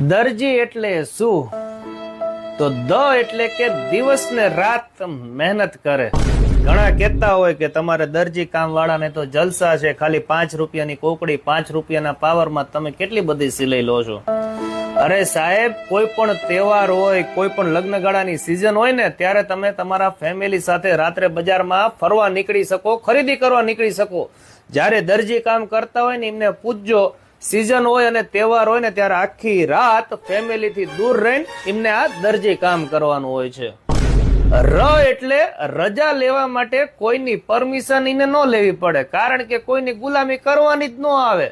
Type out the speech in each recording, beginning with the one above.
દરજી એટલે શું? તો દ એટલે કે દિવસ ને રાત મહેનત કરે. ઘણા કહેતા હોય કે તમારે દરજી કામ વાળાને તો જલસા છે, ખાલી પાંચ રૂપિયાની કોકડી, પાંચ રૂપિયાના પાવરમાં તમે કેટલી બધી સિલાઈ લો છો? અરે સાહેબ, કોઈ પણ તહેવાર હોય, કોઈ પણ લગ્નગાળાની સિઝન હોય ને, ત્યારે તમે તમારા ફેમિલી સાથે રાત્રે બજારમાં ફરવા નીકળી શકો, ખરીદી કરવા નીકળી શકો. જ્યારે દરજી કામ કરતા હોય ને, એમને પૂછજો સિઝન હોય અને તહેવાર હોય ને ત્યારે આખી રાત ફેમિલી થી દૂર રહીને એમને આ દરજી કામ કરવાનું હોય છે. ર એટલે રજા લેવા માટે કોઈની પરમિશન એને ન લેવી પડે, કારણ કે કોઈની ગુલામી કરવાની જ ન આવે.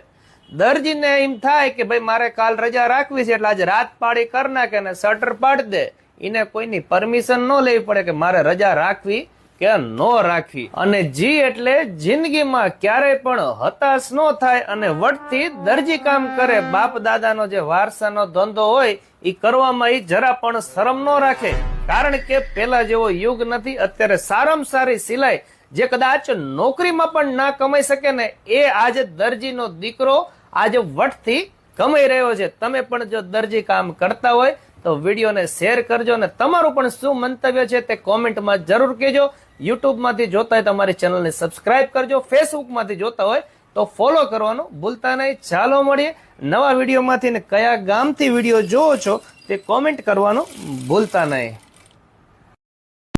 દરજીને એમ થાય કે ભાઈ, મારે કાલ રજા રાખવી છે એટલે આજે રાત પાડી કરી નાખે ને શટર પાડી દે. એને કોઈની પરમિશન ન લેવી પડે કે મારે રજા રાખવી કે ન રાખવી. અને જી એટલે જિંદગીમાં ક્યારેય પણ હતાશ ન થાય અને વટથી દરજી કામ કરે. બાપ દાદાનો જે વારસાનો ધંધો હોય એ કરવામાં એ જરા પણ શરમ ન રાખે. કારણ કે પેલા જેવો યુગ નથી, અત્યારે સારામાં સારી સિલાઈ જે કદાચ નોકરીમાં પણ ના કમાઈ શકે ને, એ આજે દરજીનો દીકરો આજે વટથી કમાઈ રહ્યો છે. તમે પણ જો દરજી કામ કરતા હોય તો વિડીયોને શેર કરજો અને તમારું પણ શું મંતવ્ય છે તે કોમેન્ટમાં જરૂર કહેજો. યુટ્યુબમાંથી જોતા હોય તમારી ચેનલને સબસ્ક્રાઇબ કરજો. ફેસબુકમાંથી જોતા હોય તો ફોલો કરવાનું ભૂલતા નહીં. ચાલો મળીએ નવા વિડીયોમાંથી ને કયા ગામથી વીડિયો જોવો છો તે કોમેન્ટ કરવાનું ભૂલતા નહીં.